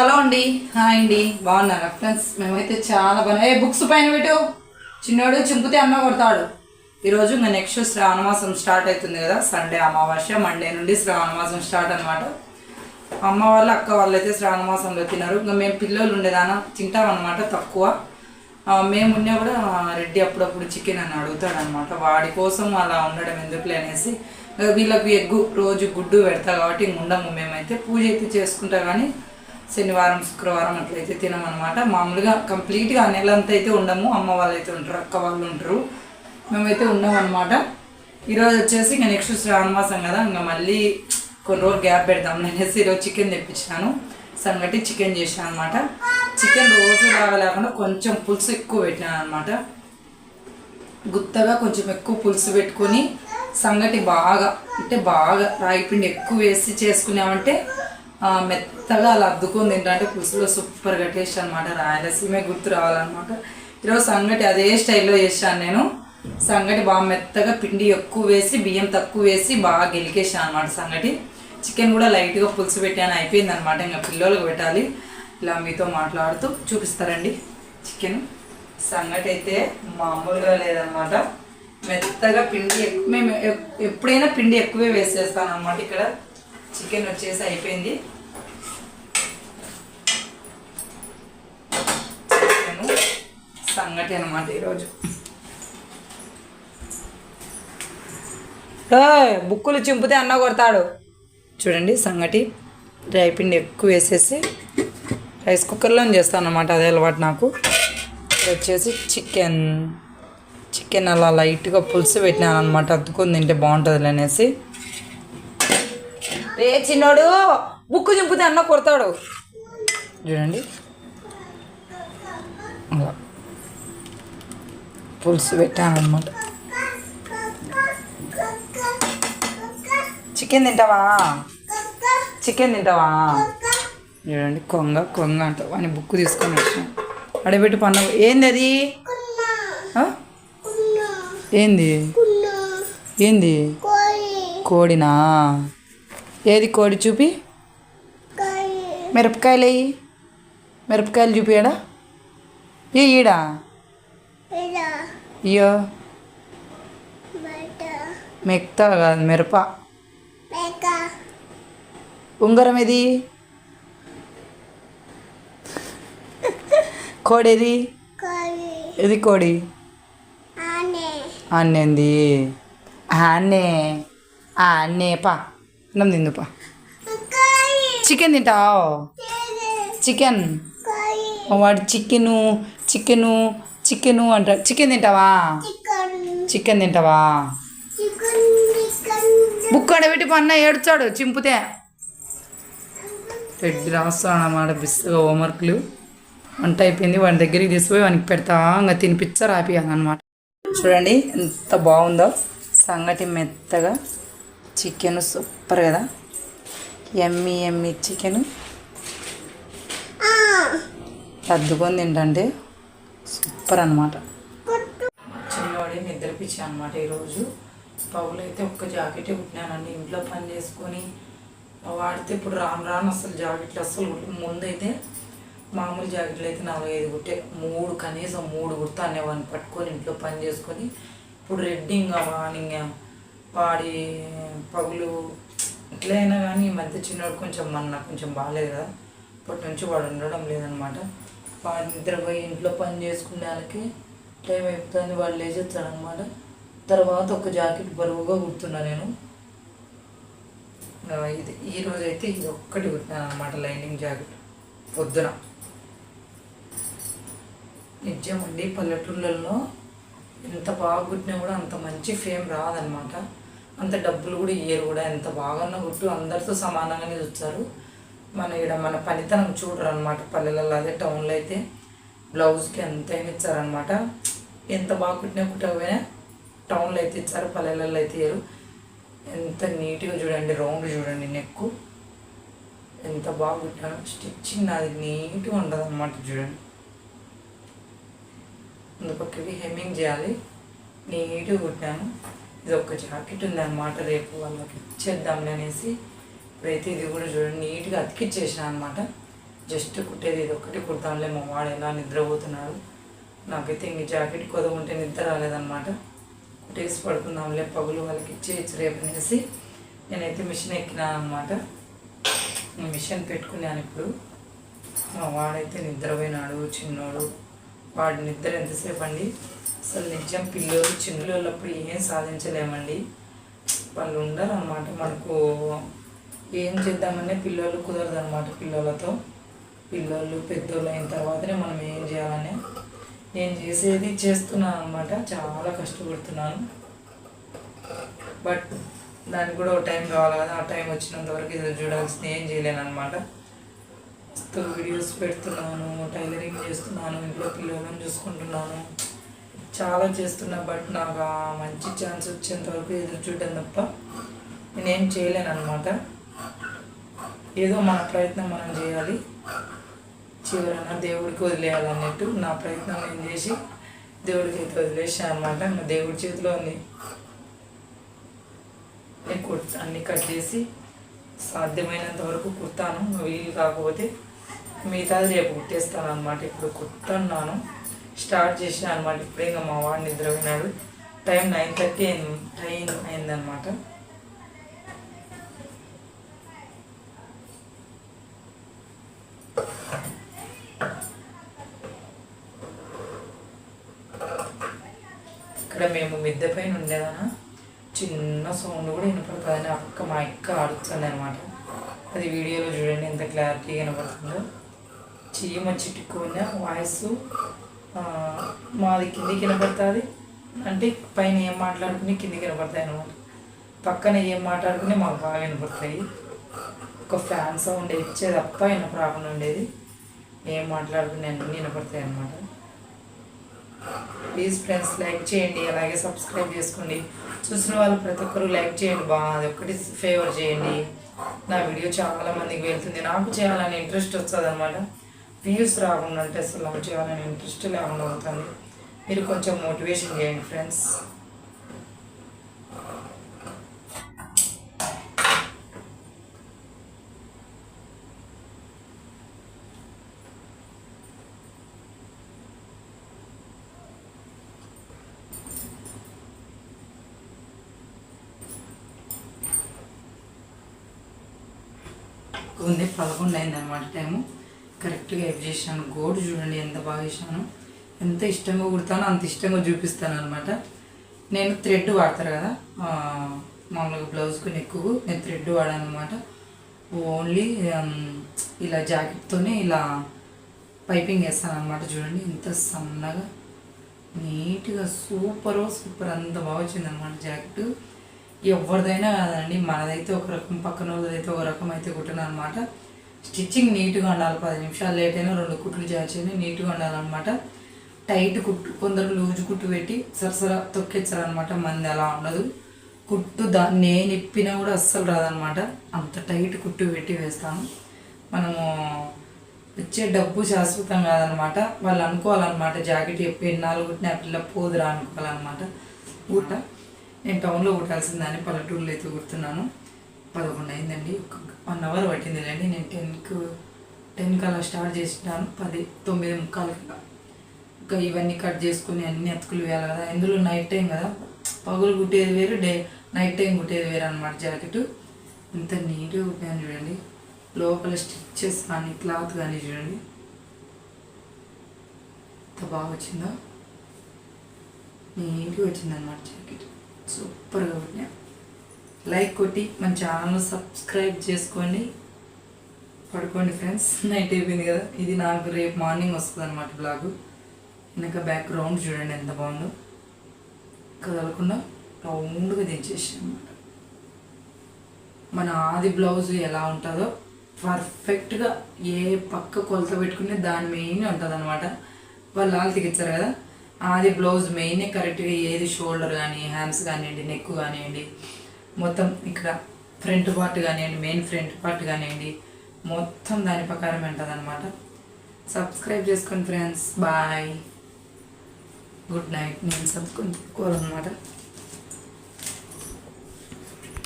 Hello అండి. Hi అండి. బాగున్నారా? ఫ్రెండ్స్ మేమైతే చాలా బాగా ఏ బుక్స్ పైన పెట్టు. చిన్నోడు చింపితే అమ్మ కొడతాడు. ఈరోజు ఇంకా నెక్స్ట్ శ్రావణ మాసం స్టార్ట్ అవుతుంది కదా. సండే అమావాస్య మండే నుండి శ్రావణ మాసం స్టార్ట్ అనమాట అమ్మ వాళ్ళు అక్క వాళ్ళు అయితే శ్రావణ మాసంలో తినరు. ఇంకా మేము పిల్లలు ఉండేదాన? తింటామన్నమాట అనమాట తక్కువ మేము ఉన్నా కూడా రెడ్డి అప్పుడప్పుడు చికెన్ అని అడుగుతాడు అనమాట వాడి కోసం అలా ఉండడం ఎందుకులే అనేసి. వీళ్ళకి వీళ్ళకు ఎగ్గు రోజు గుడ్డు పెడతా కాబట్టి ఇంక ఉండము. మేమైతే పూజ అయితే చేసుకుంటా కానీ శనివారం శుక్రవారం అట్లయితే తినమనమాట మామూలుగా కంప్లీట్గా ఆ అయితే ఉండము. అమ్మ వాళ్ళు అయితే ఉంటారు అక్క వాళ్ళు ఉంటారు. మేమైతే ఉన్నాం ఈరోజు వచ్చేసి ఇంకా నెక్స్ట్ శ్రావణమాసం కదా. ఇంకా మళ్ళీ కొన్ని రోజులు గ్యాప్ పెడదాం అనేసి ఈరోజు చికెన్ తెప్పించినాను. సంగటి చికెన్ చేశాను అనమాట చికెన్ రోజు లాగా లేకుండా కొంచెం పులుసు ఎక్కువ పెట్టినాను అనమాట గుత్తగా కొంచెం ఎక్కువ పులుసు పెట్టుకొని సంగటి బాగా అంటే బాగా రాగి పిండి ఎక్కువ వేసి చేసుకున్నామంటే మెత్తగా అలా అద్దుకొని ఏంటంటే పులుసులో సూపర్గా టేస్ట్ అనమాట రాయలసీమే గుర్తు రావాలన్నమాట. ఈరోజు సంగటి అదే స్టైల్లో చేశాను నేను. సంగటి బాగా మెత్తగా పిండి ఎక్కువ వేసి బియ్యం తక్కువ వేసి బాగా గెలికేసాను అనమాట సంగటి. చికెన్ కూడా లైట్గా పులుసు పెట్టాను అయిపోయింది అనమాట ఇంకా పిల్లలకు పెట్టాలి. ఇలా మీతో మాట్లాడుతూ చూపిస్తారండి చికెన్. సంగటి అయితే మామూలుగా లేదనమాట మెత్తగా పిండి మేము ఎప్పుడైనా పిండి ఎక్కువే వేసేస్తాను అనమాట ఇక్కడ. చికెన్ వచ్చేసి అయిపోయింది. సంగతి సంగటి అనమాట ఈరోజు. బుక్కులు చింపితే అన్న కొడతాడు. చూడండి సంగటి డ్రై పిండి ఎక్కువ వేసేసి రైస్ కుక్కర్లో చేస్తాను అనమాట అదే అలవాటు నాకు. వచ్చేసి చికెన్. చికెన్ అలా లైట్గా పులుసు పెట్టినాను అనమాట అద్దుకొని తింటే బాగుంటుంది అనేసి. రే చిన్నోడు బుక్కు చింపితే అన్న కొడతాడు. చూడండి. పులుసు పెట్టాను అనమాట చికెన్ తింటావా? చికెన్ తింటావా? చూడండి కొంగ కొంగ అంట. అని బుక్ తీసుకొని వచ్చాను. అడబెట్టి పన్న ఏంది అది? ఏంది? ఏంది? కోడినా? ఏది కోడి చూపి? మిరపకాయలు వేయి మిరపకాయలు చూపియాడా? ఏ ఈడా? అయ్యో మెక్తా కాదు మిరప. ఉంగరం ఏది? కోడేది ఇది కోడి? అన్నేంది అన్నే అన్నే పా. అన్నం తిందుపా చికెన్ తింటావు చికెన్ వాడు చికెను చికెను చికెను అంటాడు చికెన్ తింటావా చికెన్ తింటావా బుక్ అడబెట్టి పన్న ఏడ్చాడు చింపితే రెడ్డి రాస్తాడు అన్నమాట బిస్సుగా హోంవర్క్లు వంట అయిపోయింది వాడి దగ్గరికి తీసుకుపోయి వానికి పెడతా ఇంకా తినిపించా రాపియాలి అనమాట చూడండి ఎంత బాగుందో. సంగటి మెత్తగా. చికెన్ సూపర్ కదా? ఎమ్మి ఎమ్మి చికెన్. సర్దుకొని తింటంటే సూపర్ అనమాట చిన్నవాడి నిద్రపిచ్చా అనమాట ఈరోజు. పౌలు అయితే ఒక్క జాకెటే కుట్టినానండి. ఇంట్లో పని చేసుకొని వాడితే ఇప్పుడు రాను రాను అసలు జాకెట్లు అస్సలు ముందు అయితే మామూలు జాకెట్లు అయితే నలభై ఐదు కుట్టే. మూడు కనీసం మూడు కుడతా అనేవాడిని పట్టుకొని ఇంట్లో పని చేసుకొని. ఇప్పుడు రెడ్డింగ్ మార్నింగ్ వాడి పగులు ఎట్లయినా కానీ ఈ మధ్య చిన్నోడు కొంచెం మన కొంచెం బాగాలేదు కదా. ఇప్పటి నుంచి వాడు ఉండడం లేదనమాట. వాడు నిద్రపోయి ఇంట్లో పని చేసుకునే వాళ్ళకి టైం అయిపోతుంది. వాళ్ళు లేచేస్తాడనమాట. తర్వాత ఒక జాకెట్ బరువుగా కుడుతున్నా నేను. ఇది ఈ అయితే ఇది ఒక్కటి కుట్టినాను అనమాట లైనింగ్ జాకెట్. పొద్దున. నిజమండి పల్లెటూళ్ళల్లో ఎంత బాగా కుట్టినా కూడా అంత మంచి ఫేమ్ రాదనమాట. అంత డబ్బులు కూడా ఇయ్యరు కూడా. ఎంత బాగున్న కుట్టు అందరితో సమానంగానే చూస్తారు. మన ఇక్కడ మన పనితనం చూడరు అనమాట పల్లెలలో. అదే టౌన్లో అయితే బ్లౌజ్కి ఎంతైనా ఇచ్చారనమాట ఎంత బాగా కుట్టినా కుట్టకపోయినా టౌన్లో అయితే ఇచ్చారు పల్లెలలో అయితే ఇయ్యరు. ఎంత నీట్గా చూడండి రౌండ్ చూడండి నెక్కు. ఎంత బాగా కుట్టాను స్టిచ్చింగ్ నాది నీట్గా ఉండదు అనమాట చూడండి అందుపక్కకి హెమ్మింగ్ చేయాలి. నీట్గా కుట్టాను. ఇది ఒక జాకెట్ ఉంది అనమాట రేపు వాళ్ళకి ఇచ్చేద్దాంలే అనేసి ఇప్పుడైతే ఇది కూడా చూడండి నీట్గా అతికిచ్చేసాను అనమాట జస్ట్ కుట్టేది ఇది ఒక్కటి కుడతాంలే మా వాడు ఎలా నిద్రపోతున్నాడు. నాకైతే ఇంక జాకెట్ కొదవ ఉంటే నిద్ర రాలేదన్నమాట. కుట్టేసి పడుకుందాంలే పగులు వాళ్ళకి ఇచ్చేయచ్చు రేపు అనేసి నేనైతే మిషన్ ఎక్కినాను అనమాట మిషన్ పెట్టుకున్నాను ఇప్పుడు. మా వాడైతే నిద్రపోయినాడు చిన్నోడు. వాడు నిద్ర ఎంతసేపు అండి? అసలు నిజం పిల్లలు చిన్నపిల్లలప్పుడు ఏం సాధించలేమండి. వాళ్ళు ఉండరు అనమాట మనకు ఏం చేద్దామనే పిల్లలు కుదరదు అనమాట పిల్లలతో పిల్లలు పెద్దోళ్ళు అయిన తర్వాతనే మనం ఏం చేయాలని. నేను చేసేది చేస్తున్నాను అనమాట చాలా కష్టపడుతున్నాను. బట్ దానికి కూడా ఒక టైం కావాలి కదా. ఆ టైం వచ్చినంత వరకు ఇది చూడాల్సింది. ఏం చేయలేను అనమాట వీడియోస్ పెడుతున్నాను టైలరింగ్ చేస్తున్నాను ఇంట్లో పిల్లలను చూసుకుంటున్నాను. చాలా చేస్తున్నా బట్ నాకు ఆ మంచి ఛాన్స్ వచ్చేంత వరకు ఎదురు చూడడం తప్ప నేనేం చేయలేను అనమాట ఏదో మన ప్రయత్నం మనం చేయాలి. చివరన దేవుడికి వదిలేయాలన్నట్టు నా ప్రయత్నం నేను చేసి దేవుడికి అయితే వదిలేసాను అనమాట ఇంకా దేవుడి చేతిలో ఉంది నేను కుట్ అన్ని కట్ చేసి సాధ్యమైనంత వరకు కుర్తాను వీలు కాకపోతే మిగతాది రేపు కుట్టేస్తాను అనమాట ఇప్పుడు కుట్టన్నాను. స్టార్ట్ చేసిన అనమాట. ఇప్పుడే ఇంకా మా వాడు నిద్రపోయినాడు టైం నైన్ థర్టీ అయింది. టైం అయిందనమాట ఇక్కడ మేము మిద్దె పైన ఉండేదానా? చిన్న సౌండ్ కూడా వినపడుతుందని అక్క మా అక్క ఆడుతుంది అనమాట. అది వీడియోలో చూడండి ఎంత క్లారిటీగా వినపడుతుందో. చీమ చిట్టుకున్న వాయిస్ మాది కిందికి వినపడుతుంది అంటే పైన ఏం మాట్లాడుకుని కిందికి వినపడతాయి అనమాట పక్కన ఏం మాట్లాడుకుని మాకు బాగా వినపడతాయి. ఒక ఫ్యాన్ సౌండ్ ఇచ్చేది తప్ప వినపరాకుండా ఉండేది. ఏం మాట్లాడుకుని అన్నీ వినపడతాయి అనమాట ప్లీజ్ ఫ్రెండ్స్ లైక్ చేయండి. అలాగే సబ్స్క్రైబ్ చేసుకోండి. చూసిన వాళ్ళు ప్రతి ఒక్కరు లైక్ చేయండి. బాగా అది ఒక్కటి ఫేవర్ చేయండి. నా వీడియో చాలా మందికి వెళ్తుంది. నాకు చేయాలని ఇంట్రెస్ట్ వస్తుంది అనమాట వ్యూస్ రాకుండా అంటే అసలు నాకు చేయాలని ఇంట్రెస్ట్ లేకుండా అవుతుంది మీరు కొంచెం మోటివేషన్ చేయండి ఫ్రెండ్స్ ఉంది పదకొండు అయింది అనమాట టైము. కరెక్ట్గా ఎఫ్ చేసినాను. గోడు చూడండి ఎంత బాగా వేసాను ఎంత ఇష్టంగా కుడతానో అంత ఇష్టంగా చూపిస్తాను అనమాట నేను థ్రెడ్ వాడతారు కదా మామూలుగా బ్లౌజ్కి ఎక్కువ నేను థ్రెడ్ వాడాను అనమాట ఓన్లీ ఇలా జాకెట్తోనే ఇలా పైపింగ్ వేస్తాను అనమాట చూడండి. ఇంత సన్నగా నీట్గా సూపర్ సూపర్ అంత బాగా వచ్చింది అనమాట జాకెట్ ఎవరిదైనా కాదండి మనదైతే ఒక రకం పక్కన వాళ్ళదైతే ఒక రకం అయితే కుట్టిన అనమాట స్టిచ్చింగ్ నీట్గా ఉండాలి. పది నిమిషాలు లేట్ అయినా రెండు కుట్లు చేర్చని నీట్గా ఉండాలన్నమాట. టైట్ కుట్టు కొందరు లూజు కుట్టు పెట్టి సరసర తొక్కిచ్చారు అనమాట మంది అలా ఉండదు. కుట్టు దా నేను ఇప్పినా కూడా అస్సలు రాదనమాట అంత టైట్ కుట్టు పెట్టి వేస్తాను. మనము వచ్చే డబ్బు శాశ్వతం కాదనమాట వాళ్ళు అనుకోవాలన్నమాట. జాకెట్ చెప్పి ఎన్నాళ్ళు కుట్టిన పిల్ల పోదురా అనుకోవాలన్నమాట. ఊట నేను టౌన్లో కుట్టాల్సిందని పల్లెటూరులో అయితే కుడుతున్నాను. పదకొండు అయిందండి. వన్ అవర్ పట్టింది లేండి నేను టెన్కు టెన్కి అలా స్టార్ట్ చేసినాను. పది తొమ్మిది ముక్కాలకి ఇంకా ఇవన్నీ కట్ చేసుకుని అన్ని అతుకులు వేయాలి కదా. ఇందులో నైట్ టైం కదా. పగులు కుట్టేది వేరు డే నైట్ టైం కుట్టేది వేరు అనమాట జాకెట్. ఇంత నీట్గా కుట్టాను చూడండి. లోపల స్టిచ్చెస్ కానీ క్లాత్ కానీ చూడండి. ఎంత బాగా వచ్చిందో. నీట్గా వచ్చిందనమాట జాకెట్. సూపర్గా కుట్టినా. లైక్ కొట్టి మన ఛానల్ సబ్స్క్రైబ్ చేసుకోండి. పడుకోండి ఫ్రెండ్స్. నైట్ అయిపోయింది కదా. ఇది నాకు రేపు మార్నింగ్ వస్తుంది అనమాట బ్లాగ్. ఇంకా బ్యాక్గ్రౌండ్ చూడండి ఎంత బాగుందో. కదలకుండా రౌండ్గా దించేసి అనమాట మన ఆది బ్లౌజ్ ఎలా ఉంటుందో పర్ఫెక్ట్గా ఏ పక్క కొలత పెట్టుకునే దాని మెయిన్ ఉంటుంది అనమాట వాళ్ళు ఆలు తెగించారు కదా. ఆది బ్లౌజ్ మెయిన్ కరెక్ట్గా ఏది షోల్డర్ కానీ హ్యాండ్స్ కానివ్వండి నెక్ కానివ్వండి మొత్తం ఇక్కడ ఫ్రంట్ పార్ట్ కానివ్వండి మెయిన్ ఫ్రంట్ పార్ట్ కానివ్వండి మొత్తం దాని ప్రకారం ఉంటుంది అనమాట సబ్స్క్రైబ్ చేసుకోండి ఫ్రెండ్స్ బాయ్ గుడ్ నైట్ నేను సబ్స్క్రైబ్ కోరనమాట